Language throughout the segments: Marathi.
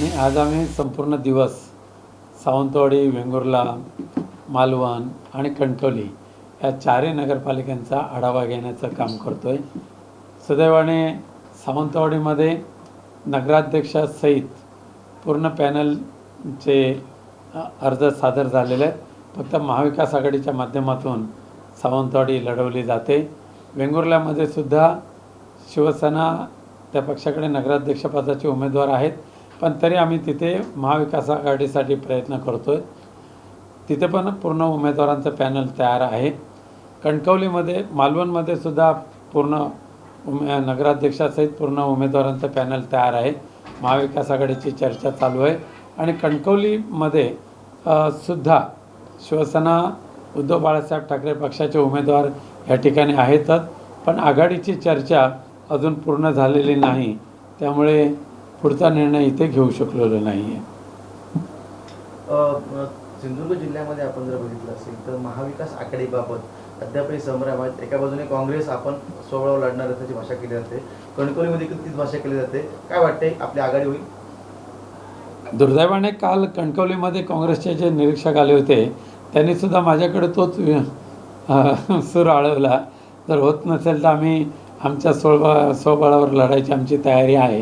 आणि आज आम्ही संपूर्ण दिवस सावंतवाडी वेंगुर्ला मालवण आणि कणकवली या चारही नगरपालिकांचा आढावा घेण्याचं काम करतो आहे सुदैवाने सावंतवाडीमध्ये नगराध्यक्षासहित पूर्ण पॅनलचे अर्ज सादर झालेले आहेत. फक्त महाविकास आघाडीच्या माध्यमातून सावंतवाडी लढवली जाते. वेंगुर्ल्यामध्ये सुद्धा शिवसेना त्या पक्षाकडे नगराध्यक्षपदाचे उमेदवार आहेत. पण तरी आम्ही तिथे महाविकास आघाडीसाठी प्रयत्न करतो आहे तिथे पण पूर्ण उमेदवारांचं पॅनल तयार आहे. कणकवलीमध्ये मालवणमध्ये सुद्धा पूर्ण उमे नगराध्यक्षासहित पूर्ण उमेदवारांचं पॅनल तयार आहे. महाविकास आघाडीची चर्चा चालू आहे. आणि कणकवलीमध्ये सुद्धा शिवसेना उद्धव बाळासाहेब ठाकरे पक्षाचे उमेदवार या ठिकाणी आहेतच. पण आघाडीची चर्चा अजून पूर्ण झालेली नाही. त्यामुळे पुढचा निर्णय इथे घेऊ शकलेलो नाही आहे सिंधुदुर्ग जिल्ह्यामध्ये आपण जर बघितलं असेल तर महाविकास आघाडीबाबत अद्यापही संभ्रम आहेत एका बाजूने काँग्रेस आपण सोहळावर लढणार असल्याची भाषा केली जाते. कणकवलीमध्ये तीच भाषा केली जाते? काय वाटतंय? आपली आघाडी होईल? दुर्दैवाने काल कणकवलीमध्ये काँग्रेसचे जे निरीक्षक आले होते त्यांनी सुद्धा माझ्याकडे तोच सूर आळवला. जर होत नसेल तर आम्ही आमच्या स्वबळ स्वबळावर लढायची आमची तयारी आहे.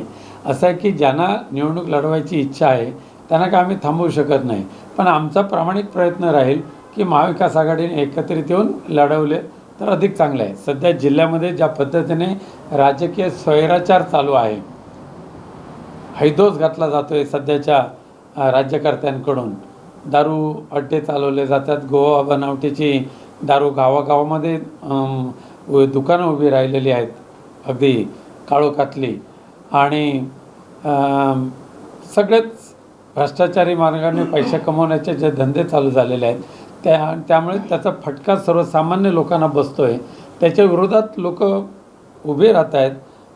असं आहे की ज्यांना निवडणूक लढवायची इच्छा आहे त्यांना काय आम्ही थांबवू शकत नाही. पण आमचा प्रामाणिक प्रयत्न राहील की महाविकास आघाडीने एकत्रित येऊन लढवले तर अधिक चांगलं आहे. सध्या जिल्ह्यामध्ये ज्या पद्धतीने राजकीय स्वैराचार चालू आहे हैदोस घातला जातो आहे सध्याच्या राज्यकर्त्यांकडून. दारू अड्डे चालवले जातात. गोवा बनावटीची दारू गावागावामध्ये दुकानं उभी राहिलेली आहेत. अगदी काळोखातली. आणि सगळेच भ्रष्टाचारी मार्गाने पैसे कमवण्याचे जे धंदे चालू झालेले आहेत त्या त्यामुळे त्याचा फटका सर्वसामान्य लोकांना बसतो आहे त्याच्या विरोधात लोक उभे राहत आहेत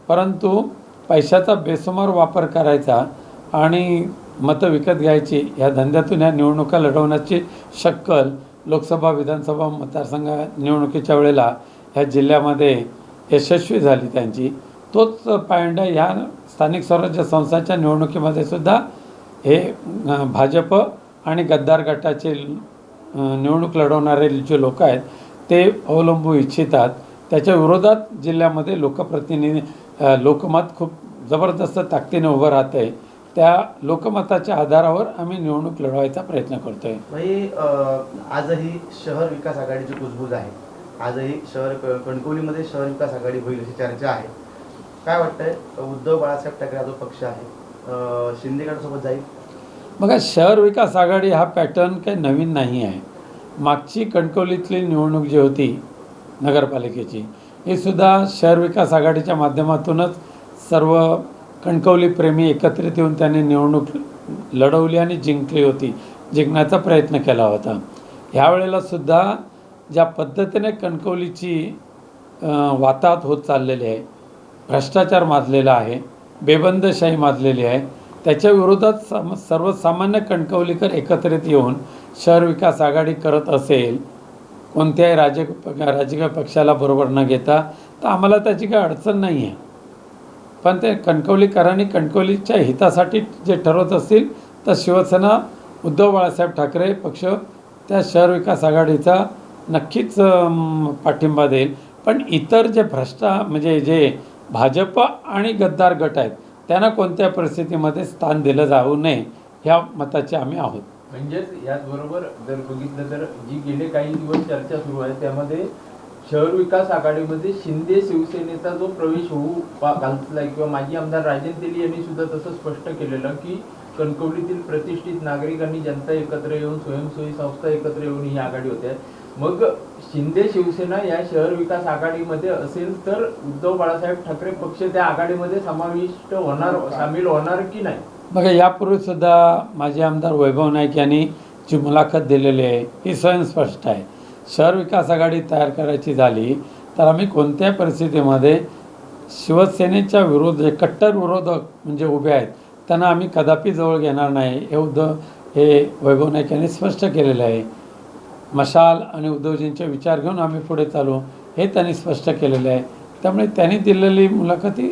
परंतु पैशाचा बेसुमार वापर करायचा आणि मतं विकत घ्यायची ह्या धंद्यातून ह्या निवडणुका लढवण्याची शक्कल लोकसभा विधानसभा मतदारसंघ निवडणुकीच्या वेळेला ह्या जिल्ह्यामध्ये यशस्वी झाली त्यांची. तोच पायंडा ह्या स्थानिक स्वराज्य संस्थांच्या निवडणुकीमध्ये सुद्धा हे भाजप आणि गद्दार गटाचे निवडणूक लढवणारे जे लोक आहेत ते अवलंबू इच्छितात. त्याच्या विरोधात जिल्ह्यामध्ये लोकप्रतिनिधी लोकमत खूप जबरदस्त ताकदीने उभं राहतं आहे त्या लोकमताच्या आधारावर आम्ही निवडणूक लढवायचा प्रयत्न करतो आहे म्हणजे, आजही शहर विकास आघाडीची कुजबूज आहे. आजही शहर क- कणकवलीमध्ये शहर विकास आघाडी होईल अशी चर्चा आहे. काय वाटतंय? उद्धव बाळासाहेब ठाकरे जो पक्ष आहे शिंदेगडसोबत जाईल? बघा शहर विकास आघाडी हा पॅटर्न काही नवीन नाही आहे. मागची कणकवलीतली निवडणूक जी होती नगरपालिकेची ही सुद्धा शहर विकास आघाडीच्या माध्यमातूनच सर्व कणकवली प्रेमी एकत्रित येऊन त्यांनी निवडणूक लढवली आणि जिंकली होती जिंकण्याचा प्रयत्न केला होता. ह्यावेळेला सुद्धा ज्या पद्धतीने कणकवलीची अं, वाताहत होत चाललेली आहे भ्रष्टाचार माजलेला आहे बेबंदशाही माजलेली आहे. त्याच्या विरोधात सम सर्वसामान्य कणकवलीकर एकत्रित येऊन शहर विकास आघाडी करत असेल कोणत्याही राजक राजकीय पक्षाला बरोबर न घेता तर आम्हाला त्याची काही अडचण नाही आहे पण ते कणकवलीकरांनी कणकवलीच्या हितासाठी जे ठरवत असतील तर शिवसेना उद्धव बाळासाहेब ठाकरे पक्ष त्या शहर विकास आघाडीचा नक्कीच पाठिंबा देईल. पण इतर जे भ्रष्टा म्हणजे जे भाजप आणि गद्दार गट आहेत त्यांना कोणत्या परिस्थितीमध्ये स्थान दिलं जाऊ नये ह्या मताचे आम्ही आहोत. म्हणजेच याचबरोबर जर बघितलं तर जी गेले काही दिवस चर्चा सुरू आहे त्यामध्ये शहर विकास आघाडीमध्ये शिंदे शिवसेनेचा जो प्रवेश होऊ घालतला घातलाय किंवा माजी आमदार राजन तेली यांनी सुद्धा तसं स्पष्ट केलेलं की कणकवलीतील प्रतिष्ठित नागरिकांनी जनता एकत्र येऊन स्वयंसेवी संस्था एकत्र येऊन ही आघाडी होते. मग शिंदे शिवसेना या शहर विकास आघाडीमध्ये असेल तर उद्धव बाळासाहेब ठाकरे पक्ष त्या आघाडीमध्ये समाविष्ट होणार सामील होणार की नाही? बघा यापूर्वी सुद्धा माजी आमदार वैभव नाईक यांनी जी मुलाखत दिलेली आहे ही स्वयंस्पष्ट आहे. शहर विकास आघाडी तयार करायची झाली तर आम्ही कोणत्याही परिस्थितीमध्ये शिवसेनेच्या विरोध जे कट्टर विरोधक म्हणजे उभे आहेत त्यांना आम्ही कदापि जवळ घेणार नाही हे उद्धव हे वैभव नाईक यांनी स्पष्ट केलेलं आहे. मशाल आणि उद्धवजींचे विचार घेऊन आम्ही पुढे चालू. हे त्यांनी स्पष्ट केलेलं आहे. त्यामुळे त्यांनी दिलेली मुलाखत ही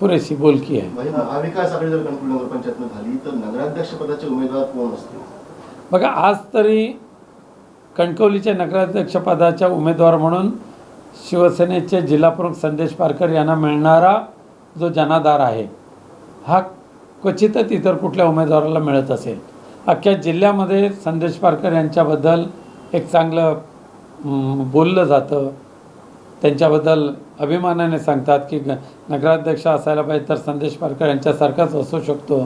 पुरेशी बोलकी आहे. म्हणजे महाविकास आघाडी जर कणकवली नगरपंचायतनं झाली तर नगराध्यक्ष पदाचे उमेदवार कोण असतील? बघा आज तरी कणकवलीच्या नगराध्यक्षपदाच्या उमेदवार म्हणून शिवसेनेचे जिल्हाप्रमुख संदेश पारकर यांना मिळणारा जो जनाधार आहे हा क्वचितच इतर कुठल्या उमेदवाराला मिळत असेल. अख्ख्या जिल्ह्यामध्ये संदेश पारकर यांच्याबद्दल एक चांगलं बोललं जातं. त्यांच्याबद्दल अभिमानाने सांगतात की ग- नगराध्यक्ष असायला पाहिजे तर संदेश पारकर यांच्यासारखाच असू शकतो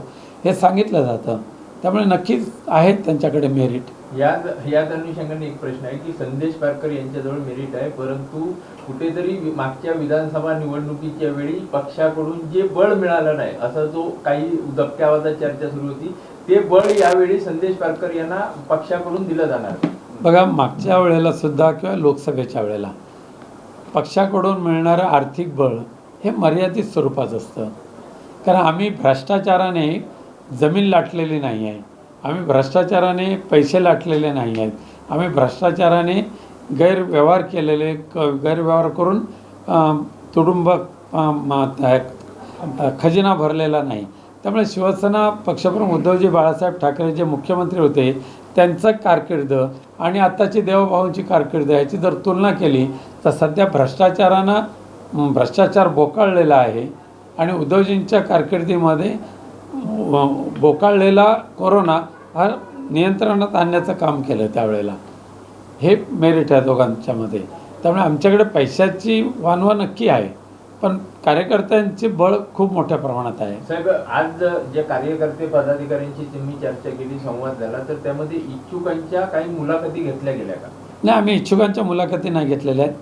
हे सांगितलं जातं. त्यामुळे नक्कीच आहेत त्यांच्याकडे मेरिट या याच अनुषंगाने एक प्रश्न आहे की संदेश पारकर यांच्याजवळ मेरिट आहे परंतु कुठेतरी मागच्या विधानसभा निवडणुकीच्या वेळी पक्षाकडून जे बळ मिळालं नाही असा जो काही दबक्या आवाजात चर्चा सुरू होती ते बळ यावेळी संदेश पारकर यांना पक्षाकडून दिलं जाणार. बघा मागच्या वेळेला सुद्धा किंवा लोकसभेच्या वेळेला पक्षाकडून मिळणारं आर्थिक बळ हे मर्यादित स्वरूपाचं असतं. कारण आम्ही भ्रष्टाचाराने जमीन लाटलेली नाही आहे. आम्ही भ्रष्टाचाराने पैसे लाटलेले नाही आहेत. आम्ही भ्रष्टाचाराने गैरव्यवहार केलेले क गैरव्यवहार करून तुडुंब खजिना भरलेला नाही. त्यामुळे शिवसेना पक्षप्रमुख उद्धवजी बाळासाहेब ठाकरे जे मुख्यमंत्री होते. त्यांचं कारकीर्द आणि आत्ताची देवभाऊंची कारकीर्द याची जर तुलना केली तर सध्या भ्रष्टाचारानं भ्रष्टाचार बोकाळलेला आहे. आणि उद्धवजींच्या कारकिर्दीमध्ये बोकाळलेला कोरोना हा नियंत्रणात आणण्याचं काम केलं त्यावेळेला. हे मेरिट आहे दोघांच्यामध्ये. त्यामुळे आमच्याकडे पैशाची वानवा नक्की आहे. पण कार्यकर्त्यांचे बळ खूप मोठ्या प्रमाणात आहे. साहेब आज जे कार्यकर्ते पदाधिकाऱ्यांची तुम्ही चर्चा केली संवाद झाला तर त्यामध्ये इच्छुकांच्या काही मुलाखती घेतल्या गेल्या का? नाही आम्ही इच्छुकांच्या मुलाखती नाही घेतलेल्या आहेत.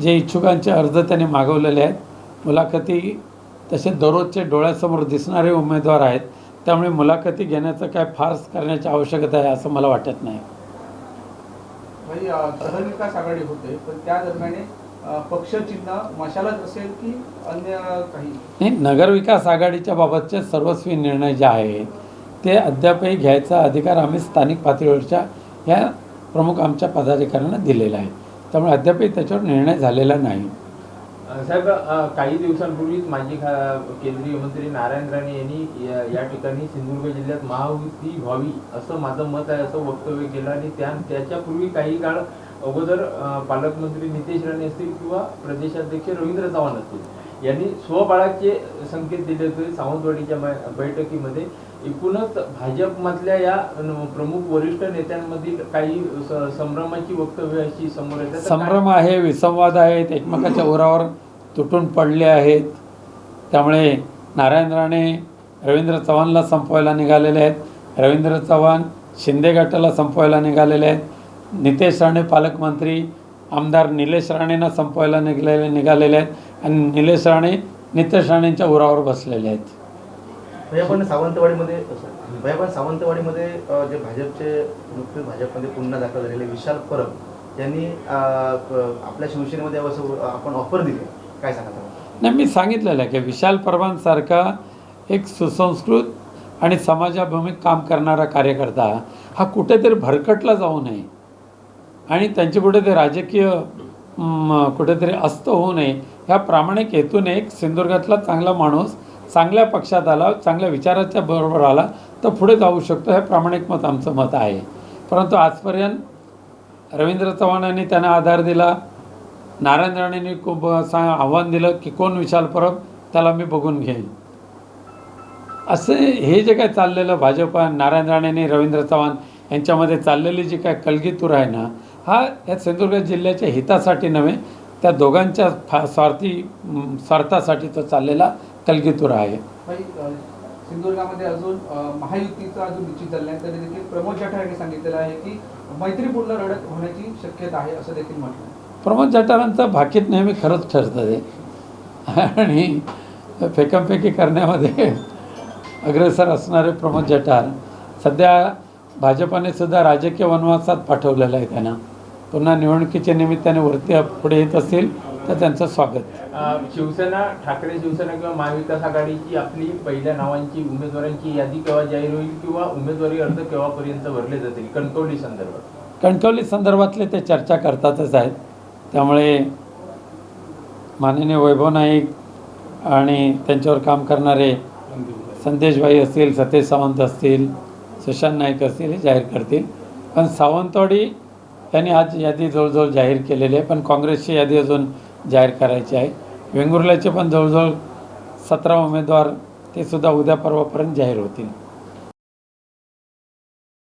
जे इच्छुकांचे अर्ज त्यांनी मागवलेले आहेत मुलाखती तसे दररोजचे डोळ्यासमोर दिसणारे उमेदवार आहेत त्यामुळे मुलाखती घेण्याचं काय फारस करण्याची आवश्यकता आहे असं मला वाटत नाही. सहविकास आघाडी होते पण त्या दरम्यान पक्षचिन्ह मशालच असेल की अन्य काही? नाही नगरविकास आघाडीच्या बाबतचे सर्वस्वी निर्णय जे आहेत ते अद्यापही घ्यायचा अधिकार आम्ही स्थानिक पातळीवरच्या ह्या प्रमुख आमच्या पदाधिकाऱ्यांना दिलेला आहे. त्यामुळे अद्यापही त्याच्यावर निर्णय झालेला नाही. साहेब काही दिवसांपूर्वीच माजी खा केंद्रीय मंत्री नारायण राणे यांनी या- या ठिकाणी सिंधुदुर्ग जिल्ह्यात महायुती व्हावी असं माझं मत आहे असं वक्तव्य केलं आणि त्या त्याच्यापूर्वी काही काळ अगोदर पालकमंत्री नितेश राणे असतील किंवा प्रदेशाध्यक्ष रवींद्र चव्हाण असतील यांनी स्वबाळाचे संकेत दिले होते सावंतवाडीच्या बै- बैठकीमध्ये. एकूणच भाजपमधल्या या प्रमुख वरिष्ठ नेत्यांमधील काही स- संभ्रमाची वक्तव्य अशी समोर येतात संभ्रम आहे विसंवाद आहेत एकमेकाच्या उरावर तुटून पडले आहेत. त्यामुळे नारायण राणे रवींद्र चव्हाणला संपवायला निघालेले आहेत. रवींद्र चव्हाण शिंदे गटाला संपवायला निघालेले आहेत. नितेश राणे पालकमंत्री आमदार निलेश राणेंना संपवायला निघालेले निघालेले आहेत आणि निलेश राणे नितेश राणेंच्या उरावर बसलेले आहेत. भैया पण सावंतवाडीमध्ये भैया पण सावंतवाडीमध्ये जे भाजपचे नुकतेच भाजपमध्ये पुन्हा दाखल झालेले विशाल परब यांनी आपल्या शिवसेनेमध्ये असं आपण ऑफर दिली. काय सांगा? नाही मी सांगितलेलं आहे की विशाल परबांसारखा एक सुसंस्कृत आणि समाजाभिमुख काम करणारा कार्यकर्ता हा कुठेतरी भरकटला जाऊ नये. आणि त्यांचे ते राजकीय कुठेतरी अस्त होऊ नये. ह्या प्रामाणिक हेतूने एक सिंधुदुर्गातला चांगला माणूस चांगल्या पक्षात आला चांगल्या विचाराच्या बरोबर आला तर पुढे जाऊ शकतो हे प्रामाणिक मत आमचं मत आहे. परंतु आजपर्यंत रवींद्र चव्हाणांनी त्यांना आधार दिला. नारायण राणेंनी खूप सा आव्हान दिलं की कोण विशाल परब त्याला मी बघून घेईन. असे हे जे काय चाललेलं भाजप नारायण राणेंनी रवींद्र चव्हाण यांच्यामध्ये चाललेली जी काय कलगीतूर आहे ना हा या सिंधुदुर्ग जिल्ह्याच्या हितासाठी नव्हे त्या दोघांच्या फा स्वार्थी स्वार्थासाठी तो चाललेला कलगीतूर आहे. सिंधुदुर्गामध्ये अजून महायुतीचा अजून निश्चित झाला नाही तरी देखील प्रमोद जठार यांनी सांगितलेलं आहे की मैत्रीपूर्ण लढत होण्याची शक्यता आहे असं देखील म्हटलं. प्रमोद जठारांचं भाकीत नेहमी खरंच ठरतं ते आणि फेकमफेकी करण्यामध्ये अग्रेसर असणारे प्रमोद जठार सध्या भाजपाने सुद्धा राजकीय वनवासात पाठवलेलं आहे त्यांना. पुन्हा निवडणुकीच्या निमित्ताने वरती पुढे येत असतील तर त्यांचं स्वागत. शिवसेना ठाकरे शिवसेना किंवा महाविकास आघाडीची आपली पहिल्या नावांची उमेदवारांची यादी केव्हा जाहीर होईल किंवा उमेदवारी अर्ज केव्हापर्यंत भरले जातील? कणकवली संदर्भात. कणकवली संदर्भातले ते चर्चा करतातच आहेत. त्यामुळे माननीय वैभव नाईक आणि त्यांच्यावर काम करणारे संदेशभाई असतील सतेज सावंत असतील सुशांत नाईक असतील हे जाहीर करतील. पण सावंतवाडी त्यांनी आज यादी जवळजवळ जाहीर केलेली आहे पण काँग्रेसची यादी अजून जाहीर करायची आहे. वेंगुर्ल्याचे पण जवळजवळ सतरा उमेदवार ते सुद्धा उद्या परवापर्यंत जाहीर होतील.